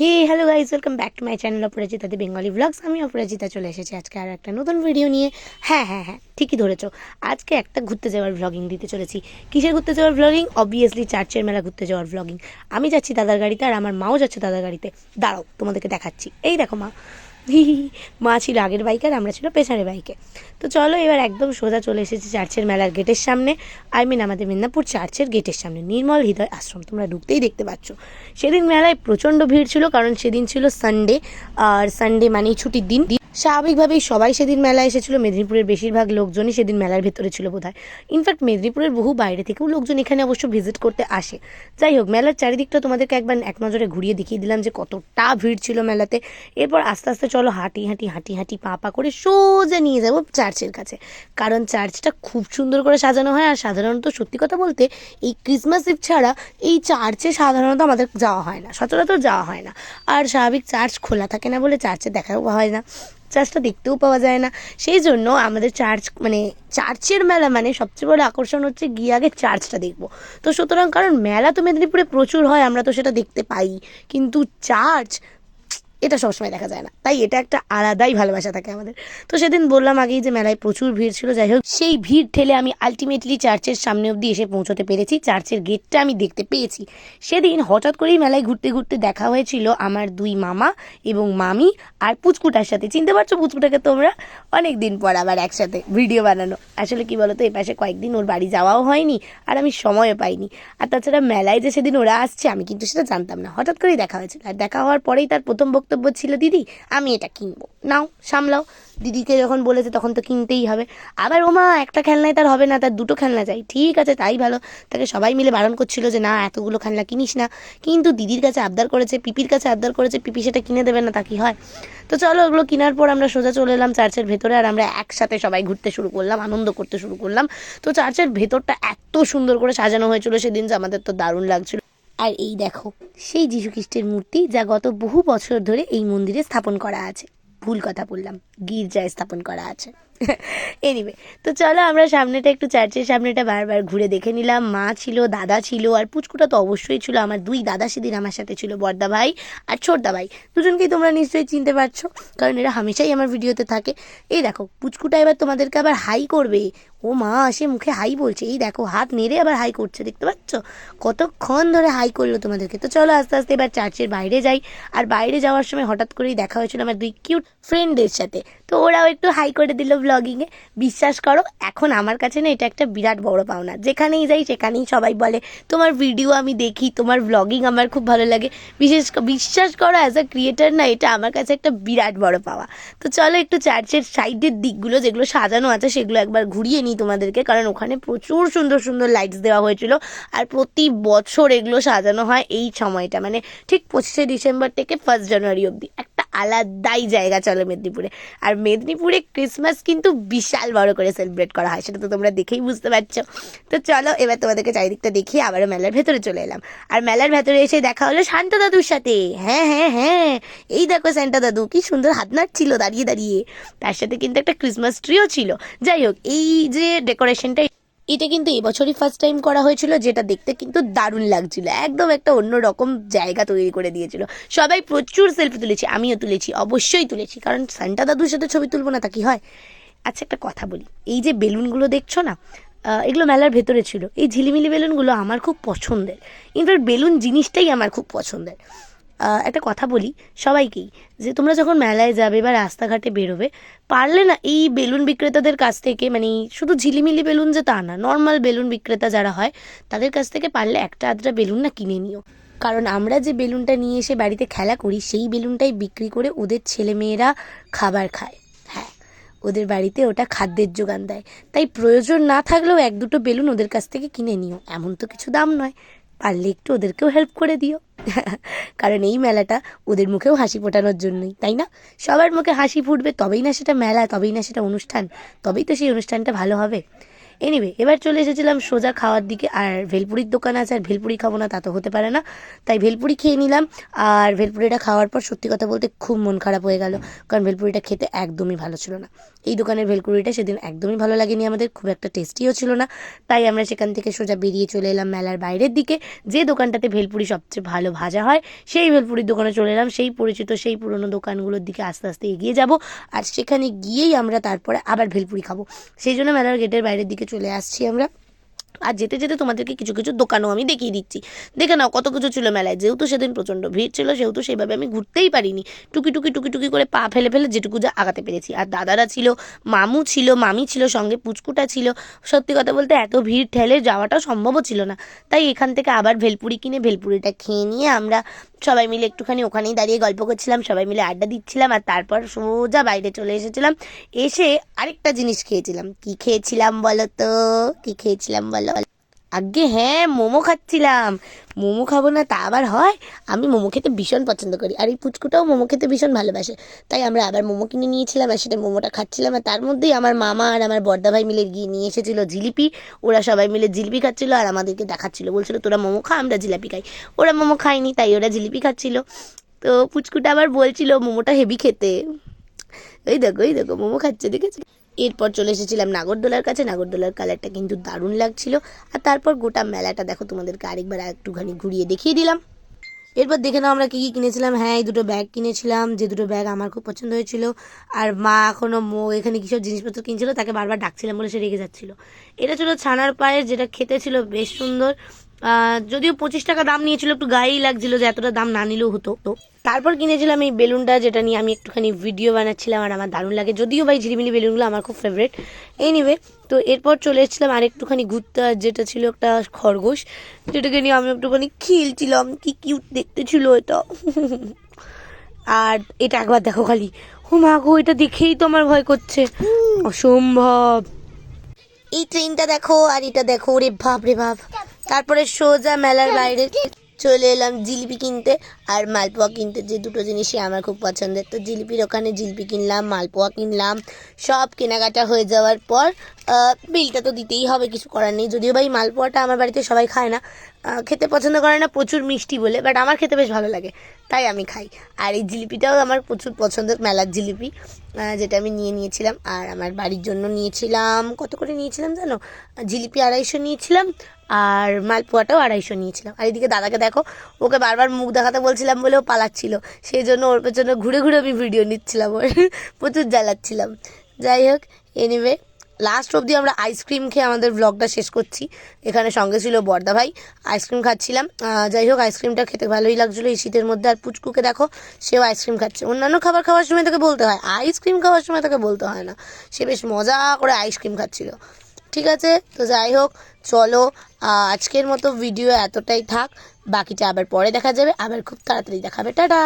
Hey hello guys welcome back to my channel অপরাজিতাতে Bengali blogs আমি অপরাজিতা চলে এসেছি আজকে আর একটা নতুন ভিডিও নিয়ে। হ্যাঁ হ্যাঁ হ্যাঁ ঠিকই ধরেছ। আজকে একটা ঘুরতে যাওয়ার ভ্লগিং দিতে চলেছি। কিসের ঘুরতে যাওয়ার ভ্লগিং অবভিয়াসলি চার্চের মেলা ঘুরতে যাওয়ার ভ্লগিং আমি যাচ্ছি দাদার গাড়িতে আর আমার মাও যাচ্ছে দাদার গাড়িতে। দাঁড়াও, তোমাদেরকে দেখাচ্ছি। এই দেখো মা। মা ছিল আগের বাইকে আর আমরা ছিল পেছনের বাইকে। তো চলো এবার একদম সোজা চলে এসেছি চার্চের মেলার গেটের সামনে। আই মিন আমাদের মেদিনীপুর চার্চের গেটের সামনে, নির্মল হৃদয় আশ্রম, তোমরা ঢুকতেই দেখতে পাচ্ছ। সেদিন মেলায় প্রচণ্ড ভিড় ছিল, কারণ সেদিন ছিল সানডে আর সানডে মানেই ছুটির দিন। স্বাভাবিকভাবেই সবাই সেদিন মেলায় এসেছিল। মেদিনীপুরের বেশিরভাগ লোকজনই সেদিন মেলার ভেতরে ছিল বোধহয়। ইনফ্যাক্ট মেদিনীপুরের বহু বাইরে থেকেও লোকজন এখানে অবশ্য ভিজিট করতে আসে। যাই হোক, মেলার চারিদিকটা তোমাদেরকে একবার এক নজরে ঘুরিয়ে দেখিয়ে দিলাম যে কতটা ভিড় ছিল মেলাতে। এরপর আস্তে আস্তে চলো হাঁটি হাঁটি হাঁটি হাঁটি, পা পা করে সোজা নিয়ে যাব চার্চের কাছে। কারণ চার্চটা খুব সুন্দর করে সাজানো হয়, আর সাধারণত সত্যি কথা বলতে এই ক্রিসমাস ইভ ছাড়া এই চার্চে সাধারণত আমাদের যাওয়া হয় না, সচরাচর যাওয়া হয় না। আর স্বাভাবিক চার্চ খোলা থাকে না বলে চার্চে দেখাও হয় না। চার্চটা দেখতেও পাওয়া যায় না। সেই জন্য আমাদের চার্চ মানে চার্চের মেলা মানে সবচেয়ে বড় আকর্ষণ হচ্ছে গিয়ে আগে চার্চটা দেখব। তো সুতরাং কারণ মেলা তো মেদিনীপুরে প্রচুর হয়, আমরা তো সেটা দেখতে পাই। কিন্তু চার্চ এটা সবসময় দেখা যায় না। তাই এটা একটা আলাদাই ভালোবাসা থাকে আমাদের। তো সেদিন বললাম আগেই যে মেলায় প্রচুর ভিড় ছিল, যাই হোক, সেই ভিড় ঠেলে আমি আলটিমেটলি চার্চের সামনে অবধি এসে পৌঁছতে পেরেছি। চার্চের গেটটা আমি দেখতে পেয়েছি। সেদিন হঠাৎ করেই মেলায় ঘুরতে ঘুরতে দেখা হয়েছিল আমার দুই মামা এবং মামি আর পুচকুটার সাথে। চিনতে পারছ পুচকুটাকে তোমরা? অনেক দিন পর আবার একসাথে ভিডিও বানানো। আসলে কি বলতো এই পাশে কয়েকদিন ওর বাড়ি যাওয়াও হয়নি আর আমি সময়ও পাইনি। আর তাছাড়া মেলায় যে সেদিন ওরা আসছে, আমি কিন্তু সেটা জানতাম না। হঠাৎ করেই দেখা হয়েছিল। আর দেখা হওয়ার পরেই তার প্রথম বক্তব্য ছিল, দিদি, আমি এটা কিনবো। নাও, সামলাও। দিদিকে যখন বলেছে তখন তো কিনতেই হবে। আবার, ওমা, একটা খেলনায় তার হবে না, তার দুটো খেলনা চাই ঠিক আছে, তাই ভালো। তাকে সবাই মিলে বারণ করছিল যে, না, এতগুলো খেলনা কিনিস না। কিন্তু দিদির কাছে আবদার করেছে, পিপির কাছে আবদার করেছে, পিপি সেটা কিনে দেবে না, তা কি হয়? তো চলো, ওগুলো কেনার পর আমরা সোজা চলে এলাম চার্চের ভেতরে আর আমরা একসাথে সবাই ঘুরতে শুরু করলাম, আনন্দ করতে শুরু করলাম। তো চার্চের ভেতরটা এত সুন্দর করে সাজানো হয়েছিল, সেদিন যে আমাদের তো দারুণ লাগছিল। আর এই দেখো, সেই যীশু খ্রিস্টের মূর্তি যা গত বহু বছর ধরে এই মন্দিরে স্থাপন করা আছে। ভুল কথা বললাম, গির্জায় স্থাপন করা আছে। এনিওয়ে তো চলো আমরা সামনেটা একটু চার্চের সামনেটা বারবার ঘুরে দেখে নিলাম। মা ছিল, দাদা ছিল, আর পুচকুটা তো অবশ্যই ছিল। আমার দুই দাদা সেদিন আমার সাথে ছিল বর্দা ভাই আর ছোটদা ভাই। দুজনকেই তোমরা নিশ্চয়ই চিনতে পারছ, কারণ এরা হামেশাই আমার ভিডিওতে থাকে। এই দেখো, পুচকুটা এবার তোমাদেরকে আবার হাই করবে। ও মা, সে মুখে হাই বলছে। এই দেখো, হাত নেড়ে আবার হাই করছে, দেখতে পাচ্ছ? কতক্ষণ ধরে হাই করল তোমাদেরকে। তো চলো আস্তে আস্তে এবার চার্চের বাইরে যাই। আর বাইরে যাওয়ার সময় হঠাৎ করেই দেখা হয়েছিল আমার দুই কিউট ফ্রেন্ডদের সাথে। তো ওরাও একটু হাই করে দিল ব্লগিংয়ে বিশ্বাস করো, এখন আমার কাছে না এটা একটা বিরাট বড় পাওনা। যেখানেই যাই, সেখানেই সবাই বলে, তোমার ভিডিও আমি দেখি, তোমার ব্লগিং আমার খুব ভালো লাগে। বিশেষ বিশ্বাস করো অ্যাজ আ ক্রিয়েটার না, এটা আমার কাছে একটা বিরাট বড় পাওয়া। তো চলো একটু চার্চের সাইডের দিকগুলো, যেগুলো সাজানো আছে, সেগুলো একবার ঘুরিয়ে নিই তোমাদেরকে, কারণ ওখানে প্রচুর সুন্দর সুন্দর লাইটস দেওয়া হয়েছিল। আর প্রতি বছর এগুলো সাজানো হয় এই সময়টা মানে ঠিক পঁচিশে ডিসেম্বর থেকে ফার্স্ট জানুয়ারি অবধি। আলাদাই জায়গা চলে মেদিনীপুরে। আর মেদিনীপুরে ক্রিসমাস কিন্তু বিশাল বড় করে সেলিব্রেট করা হয়, সেটা তো তোমরা দেখেই বুঝতে পারছ। তো চলো, এবার তোমাদেরকে চারিদিকটা দেখিয়ে আবারও মেলার ভেতরে চলে এলাম। আর মেলার ভেতরে এসে দেখা হলো শান্ত দাদুর সাথে। হ্যাঁ হ্যাঁ হ্যাঁ এই দেখো শান্তা দাদু, কি সুন্দর হাত নাড়ছিল দাঁড়িয়ে দাঁড়িয়ে। তার সাথে কিন্তু একটা ক্রিসমাস ট্রিও ছিল। যাই হোক, এই যে ডেকোরেশনটা এটা কিন্তু এবছরই ফার্স্ট টাইম করা হয়েছিল, যেটা দেখতে কিন্তু দারুণ লাগছিল। একদম একটা অন্যরকম জায়গা তৈরি করে দিয়েছিল। সবাই প্রচুর সেলফি তুলেছি, আমিও তুলেছি, অবশ্যই তুলেছি, কারণ সান্টা দাদুর সাথে ছবি তুলবো না তা কি হয়? আচ্ছা একটা কথা বলি। এই যে বেলুনগুলো দেখছ না এগুলো মেলার ভেতরে ছিল। এই ঝিলিমিলি বেলুনগুলো আমার খুব পছন্দের। ইনফ্যাক্ট বেলুন জিনিসটাই আমার খুব পছন্দের। একটা কথা বলি সবাইকেই, যে তোমরা যখন মেলায় যাবে বা রাস্তাঘাটে বেরোবে, পারলে না এই বেলুন বিক্রেতাদের কাছ থেকে মানে শুধু ঝিলিমিলি বেলুন যে তা না নর্মাল বেলুন বিক্রেতা যারা হয়, তাদের কাছ থেকে পারলে একটা আধটা বেলুন না কিনে নিও। কারণ আমরা যে বেলুনটা নিয়ে এসে বাড়িতে খেলা করি, সেই বেলুনটাই বিক্রি করে ওদের ছেলেমেয়েরা খাবার খায়। হ্যাঁ ওদের বাড়িতে ওটা খাদ্যের যোগান দেয়। তাই প্রয়োজন না থাকলেও এক দুটো বেলুন ওদের কাছ থেকে কিনে নিও, এমন তো কিছু দাম নয়। পারলে একটু ওদেরকেও হেল্প করে দিও। কারণ এই মেলাটা ওদের মুখেও হাসি ফোটানোর জন্যই, তাই না? সবার মুখে হাসি ফুটবে, তবেই না সেটা মেলা, তবেই না সেটা অনুষ্ঠান, তবেই তো সেই অনুষ্ঠানটা ভালো হবে। এনিওয়ে এবার চলে এসেছিলাম সোজা খাওয়ার দিকে। আর ভেলপুরির দোকান আছে, আর ভেলপুরি খাব না, তা তো হতে পারে না। তাই ভেলপুরি খেয়ে নিলাম। আর ভেলপুরিটা খাওয়ার পর সত্যি কথা বলতে খুব মন খারাপ হয়ে গেল, কারণ ভেলপুরিটা খেতে একদমই ভালো ছিল না। এই দোকানের ভেলপুরিটা সেদিন একদমই ভালো লাগেনি আমাদের, খুব একটা টেস্টিও ছিল না। তাই আমরা সেখান থেকে সোজা বেরিয়ে চলে এলাম মেলার বাইরের দিকে, যে দোকানটাতে ভেলপুরি সবচেয়ে ভালো ভাজা হয়, সেই ভেলপুরির দোকানে চলে এলাম। সেই পরিচিত, সেই পুরনো দোকানগুলোর দিকে আস্তে আস্তে এগিয়ে যাব। আর সেখানে গিয়েই আমরা তারপরে আবার ভেলপুরি খাব। সেই জন্য মেলার গেটের বাইরের দিকে চলে আসছি আমরা। আর যেতে যেতে তোমাদেরকে কিছু কিছু দোকানও আমি দেখিয়ে দিচ্ছি। দেখে নাও কত কিছু ছিল মেলায়। যেহেতু সেদিন প্রচণ্ড ভিড় ছিল, সেহেতু সেইভাবে আমি ঘুরতেই পারিনি। টুকি টুকি টুকি টুকি করে পা ফেলে ফেলে যেটুকু যা আগাতে পেরেছি। আর দাদারা ছিল, মামু ছিল, মামি ছিল, সঙ্গে পুচকুটা ছিল। সত্যি কথা বলতে এত ভিড় ঠেলে যাওয়াটা সম্ভবও ছিল না। তাই এখান থেকে আবার ভেলপুরি কিনে ভেলপুরিটা খেয়ে নিয়ে আমরা সবাই মিলে একটুখানি ওখানেই দাঁড়িয়ে গল্প করছিলাম, সবাই মিলে আড্ডা দিচ্ছিলাম আর তারপর সোজা বাইরে চলে এসেছিলাম। এসে আরেকটা জিনিস খেয়েছিলাম। কি খেয়েছিলাম বলো তো? কি খেয়েছিলাম বলো? আগে হ্যাঁ মোমো খাচ্ছিলাম। মোমো খাব না, তা আবার হয়? আমি মোমো খেতে ভীষণ পছন্দ করি। আর এই পুচকুটাও মোমো খেতে ভীষণ ভালোবাসে। তাই আমরা আবার মোমো কিনে নিয়েছিলাম আর সেটা মোমোটা খাচ্ছিলাম। আর তার মধ্যেই আমার মামা আর আমার বর্দা ভাই মিলে গিয়ে নিয়ে এসেছিল জিলিপি। ওরা সবাই মিলে জিলিপি খাচ্ছিলো আর আমাদেরকে দেখাচ্ছিলো। বলছিলো, তোরা মোমো খা, আমরা জিলাপি খাই। ওরা মোমো খায়নি, তাই ওরা জিলিপি খাচ্ছিলো। তো পুচকুটা আবার বলছিল, মোমোটা হেভি খেতে। ওই দেখো ওই দেখো, মোমো খাচ্ছে, দেখেছি? এরপর চলে এসেছিলাম নাগরদোলার কাছে। নাগরদোলার কালারটা কিন্তু দারুণ লাগছিল। আর তারপর গোটা মেলাটা, দেখো তোমাদেরকে আরেকবার একটুখানি ঘুরিয়ে দেখিয়ে দিলাম। এরপর দেখে নাও আমরা কী কী কিনেছিলাম। হ্যাঁ এই দুটো ব্যাগ কিনেছিলাম, যে দুটো ব্যাগ আমার খুব পছন্দ হয়েছিল। আর মা এখনও মো, এখানে কিসব জিনিসপত্র কিনছিল, তাকে বারবার ডাকছিলাম বলে সে রেগে যাচ্ছিল। এটা ছিল ছানার পায়ের, যেটা খেতে ছিল বেশ সুন্দর। যদিও পঁচিশ টাকা দাম নিয়েছিল একটু গায়েই লাগছিল যে এতটা দাম না নিলেও হতো। তো তারপর কিনেছিলাম এই বেলুনটা যেটা নিয়ে আমি একটুখানি ভিডিও বানাচ্ছিলাম আর আমার দারুণ লাগে। যদিও ভাই ঝিলিমিলি বেলুনগুলো আমার খুব ফেভারিট এনিওয়ে তো এরপর চলে এসেছিলাম আর একটুখানি ঘুরতে যেটা ছিল একটা খরগোশ যেটাকে নিয়ে আমি একটুখানি খেলছিলাম। কি কিউট দেখতে ছিল এটা। আর এটা একবার দেখো খালি। ও মা গো এটা দেখেই তো আমার ভয় করছে। অসম্ভব। এই ট্রেনটা দেখো আর এটা দেখো রে বাপ রে বাপ। তারপরে সোজা মেলার বাইরে চলে এলাম জিলিপি কিনতে আর মালপোয়া কিনতে, যে দুটো জিনিসই আমার খুব পছন্দের। তো জিলিপির ওখানে জিলিপি কিনলাম, মালপোয়া কিনলাম, সব কেনাকাটা হয়ে যাওয়ার পর বিলটা তো দিতেই হবে, কিছু করার নেই। যদিও বা এই মালপোয়াটা আমার বাড়িতে সবাই খায় না খেতে পছন্দ করে না, প্রচুর মিষ্টি বলে বাট আমার খেতে বেশ ভালো লাগে, তাই আমি খাই। আর এই জিলিপিটাও আমার প্রচুর পছন্দের, মেলার জিলিপি যেটা আমি নিয়ে নিয়েছিলাম, আর আমার বাড়ির জন্য নিয়েছিলাম, কত করে নিয়েছিলাম জানো? জিলিপি আড়াইশো নিয়েছিলাম আর মালপোয়াটাও আড়াইশো নিয়েছিলাম। আর এদিকে দাদাকে দেখো, ওকে বারবার মুখ দেখাতে বলছিলাম বলে ও পালাচ্ছিল। সেই জন্য ওর পেছনে ঘুরে ঘুরে আমি ভিডিও নিচ্ছিলাম, ওর প্রচুর জ্বালাচ্ছিলাম। যাই হোক এনিওয়ে লাস্ট অবধি আমরা আইসক্রিম খেয়ে আমাদের ব্লগটা শেষ করছি। এখানে সঙ্গে ছিল বর্দা ভাই আইসক্রিম খাচ্ছিলাম। যাই হোক আইসক্রিমটা খেতে ভালোই লাগছিল এই শীতের মধ্যে। আর পুচকুকে দেখো, সেও আইসক্রিম খাচ্ছে। অন্যান্য খাবার খাওয়ার সময় তাকে বলতে হয় আইসক্রিম খাওয়ার সময় তাকে বলতে হয় না। সে বেশ মজা করে আইসক্রিম খাচ্ছিল। ঠিক আছে? তো যাই হোক, চলো আজকের মতো ভিডিও এতটাই থাক। বাকিটা আবার পরে দেখা যাবে। আবার খুব তাড়াতাড়ি দেখাবে। টাটা!